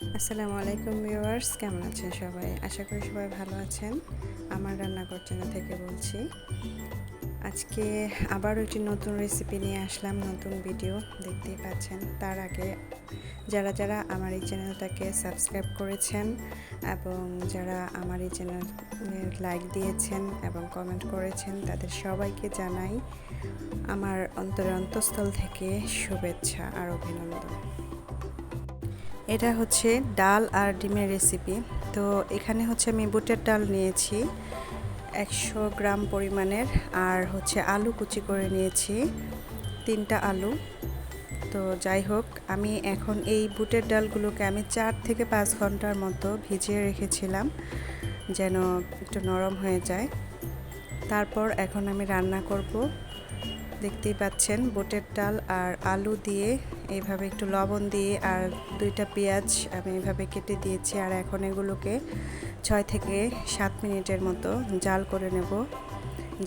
আসসালামু আলাইকুম ভিউয়ার্স, কেমন আছেন সবাই? আশা করি সবাই ভালো আছেন। আমার রান্নাঘর চ্যানেল থেকে বলছি, আজকে আবারও একটি নতুন রেসিপি নিয়ে আসলাম, নতুন ভিডিও দেখতেই পাচ্ছেন। তার আগে যারা যারা আমার এই চ্যানেলটাকে সাবস্ক্রাইব করেছেন এবং যারা আমার এই চ্যানেলের লাইক দিয়েছেন এবং কমেন্ট করেছেন, তাদের সবাইকে জানাই আমার অন্তরের অন্তঃস্থল থেকে শুভেচ্ছা আর অভিনন্দন। এটা হচ্ছে ডাল আর ডিমের রেসিপি তো এখানে হচ্ছে আমি বুটের ডাল নিয়েছি, একশো গ্রাম পরিমাণের। আর হচ্ছে আলু কুচি করে নিয়েছি, তিনটা আলু। তো যাই হোক, আমি এখন এই বুটের ডালগুলোকে আমি চার থেকে পাঁচ ঘণ্টার মতো ভিজিয়ে রেখেছিলাম, যেন একটু নরম হয়ে যায়। তারপর এখন আমি রান্না করব। দেখতেই পাচ্ছেন, বুটের ডাল আর আলু দিয়ে এইভাবে একটু লবণ দিয়ে আর দুইটা পেঁয়াজ আমি এইভাবে কেটে দিয়েছি আর এখন এগুলোকে ছয় থেকে সাত মিনিটের মতো জাল করে নেব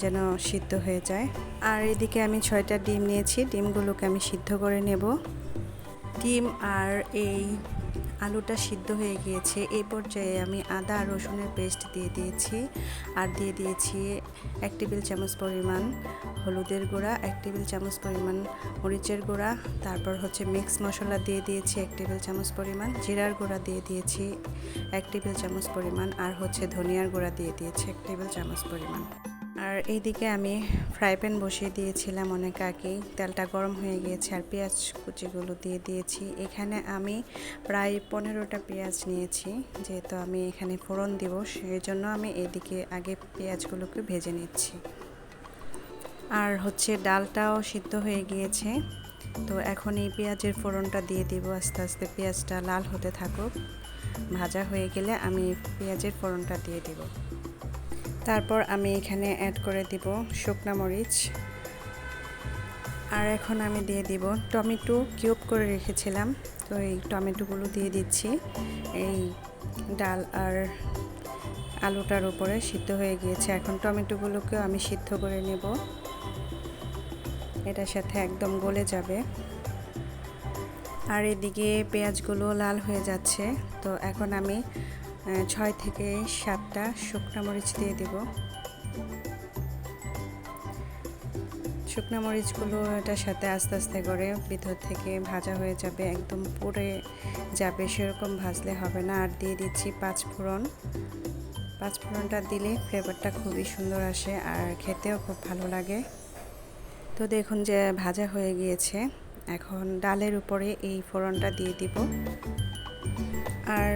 যেন সিদ্ধ হয়ে যায়। আর এদিকে আমি ছয়টা ডিম নিয়েছি, ডিমগুলোকে আমি সিদ্ধ করে নেব। ডিম আর এই আলুটা সিদ্ধ হয়ে গিয়েছে। এই পর্যায়ে আমি আদা, রসুনের পেস্ট দিয়ে দিয়েছি আর দিয়ে দিয়েছি এক টেবিল চামচ পরিমাণ হলুদের গুঁড়া, এক টেবিল চামচ পরিমাণ মরিচের গুঁড়া, তারপর হচ্ছে মিক্স মশলা দিয়ে দিয়েছি এক টেবিল চামচ পরিমাণ জিরার গুঁড়া দিয়ে দিয়েছি, এক টেবিল চামচ পরিমাণ আর হচ্ছে ধনিয়ার গুঁড়া দিয়ে দিয়েছি এক টেবিল চামচ পরিমাণ। এইদিকে আমি ফ্রাই প্যান বসিয়ে দিয়েছিলাম অনেক আগেই। তেলটা গরম হয়ে গিয়েছে আর পেঁয়াজ কুচিগুলো দিয়ে দিয়েছি। এখানে আমি প্রায় পনেরোটা পেঁয়াজ নিয়েছি, যেহেতু আমি এখানে ফোড়ন দিব সেই জন্য আমি এদিকে আগে পেঁয়াজগুলোকে ভেজে নিচ্ছি। আর হচ্ছে ডালটাও সিদ্ধ হয়ে গিয়েছে, তো এখন এই পেঁয়াজের ফোড়নটা দিয়ে দিব। আস্তে আস্তে পেঁয়াজটা লাল হতে থাকুক। ভাজা হয়ে গেলে আমি পেঁয়াজের ফোড়নটা দিয়ে দিব। তারপর আমি এখানে অ্যাড করে দিব শুকনা মরিচ। আর এখন আমি দিয়ে দিব টমেটো কিউব করে রেখেছিলাম, তো এই টমেটোগুলো দিয়ে দিচ্ছি। এই ডাল আর আলুটার উপরে সিদ্ধ হয়ে গিয়েছে। এখন টমেটোগুলোকেও আমি সিদ্ধ করে নেব। এটার সাথে একদম গলে যাবে। আর এদিকে পেঁয়াজগুলো লাল হয়ে যাচ্ছে, তো এখন আমি ছয় থেকে সাতটা শুকনা মরিচ দিয়ে দিব। শুকনা মরিচগুলো এটার সাথে আস্তে আস্তে করে ভিতর থেকে ভাজা হয়ে যাবে, একদম পুড়ে যাবে, সেরকম ভাজলে হবে না। আর দিয়ে দিচ্ছি পাঁচ ফোড়ন। পাঁচ ফোড়নটা দিলে ফ্লেভারটা খুবই সুন্দর আসে আর খেতেও খুব ভালো লাগে। তো দেখুন যে ভাজা হয়ে গিয়েছে। এখন ডালের উপরে এই ফোড়নটা দিয়ে দিব। আর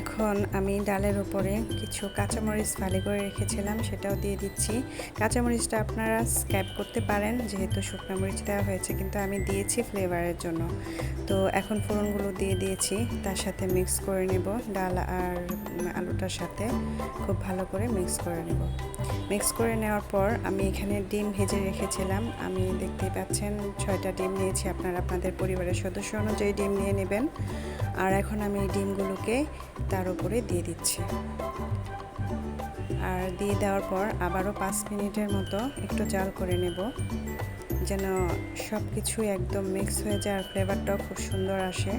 এখন আমি ডালের উপরে কিছু কাঁচামরিচ ফালি করে রেখেছিলাম, সেটাও দিয়ে দিচ্ছি। কাঁচামরিচটা আপনারা স্ক্যাপ করতে পারেন, যেহেতু শুকনো মরিচ দেওয়া হয়েছে, কিন্তু আমি দিয়েছি ফ্লেভারের জন্য। তো এখন ফোড়নগুলো দিয়ে দিয়েছি, তার সাথে মিক্স করে নেব ডাল আর আলুটার সাথে, খুব ভালো করে মিক্স করে নেব। মিক্স করে নেওয়ার পর আমি এখানে ডিম ভেজে রেখেছিলাম। আমি দেখতেই পাচ্ছেন, ছয়টা ডিম নিয়েছি, আপনারা আপনাদের পরিবারের সদস্য অনুযায়ী ডিম নিয়ে নেবেন। আর এখন আমি এই ডিমগুলোকে তার উপরে দিয়ে দিচ্ছি। আর দিয়ে দেওয়ার পর আবারও পাঁচ মিনিটের মতো একটু জাল করে নেব, যেন সব কিছুই একদম মিক্স হয়ে যায় আর ফ্লেভারটাও খুব সুন্দর আসে।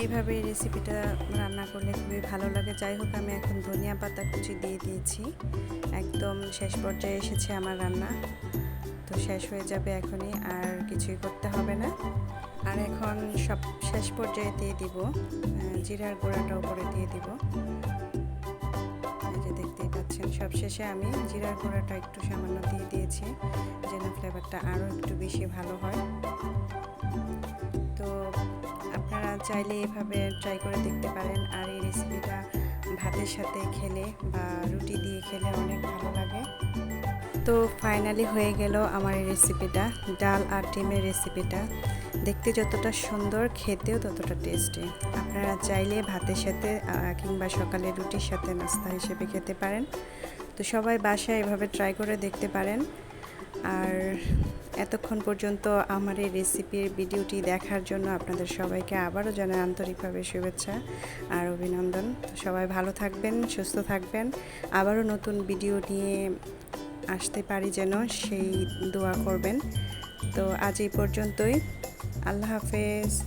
এইভাবে এই রেসিপিটা রান্না করলে খুবই ভালো লাগে। যাই হোক, আমি এখন ধনিয়া পাতা কুচি দিয়ে দিয়েছি। একদম শেষ পর্যায়ে এসেছে আমার রান্না। তো শেষ হয়ে যাবে এখনই, আর কিছুই করতে হবে না। আর এখন সব শেষ পর্যায়ে দিয়ে দিব জিরার গুঁড়াটা উপরে দিয়ে দিব। এই যে দেখতেই পাচ্ছেন, সব শেষে আমি জিরার গুঁড়াটা একটু সামান্য দিয়ে দিয়েছি, যেন ফ্লেভারটা আরও একটু বেশি ভালো হয়। তো আপনারা চাইলে এভাবে ট্রাই করে দেখতে পারেন, আর এই রেসিপিটা ভাতের সাথে খেলে বা রুটি দিয়ে খেলে অনেক ভালো লাগে। তো ফাইনালি হয়ে গেল আমার এই রেসিপিটা ডাল আর ডিমের রেসিপিটা দেখতে যতটা সুন্দর, খেতেও ততটা টেস্টি আপনারা চাইলে ভাতের সাথে কিংবা সকালে রুটির সাথে নাস্তা হিসেবে খেতে পারেন। তো সবাই বাসায় এভাবে ট্রাই করে দেখতে পারেন। আর এতক্ষণ পর্যন্ত আমার এই রেসিপির ভিডিওটি দেখার জন্য আপনাদের সবাইকে আবারও জানাই আন্তরিকভাবে শুভেচ্ছা আর অভিনন্দন। সবাই ভালো থাকবেন, সুস্থ থাকবেন। আবারও নতুন ভিডিও নিয়ে আসতে পারি যেন সেই দোয়া করবেন। তো আজ এই পর্যন্তই। আল্লাহ হাফেজ।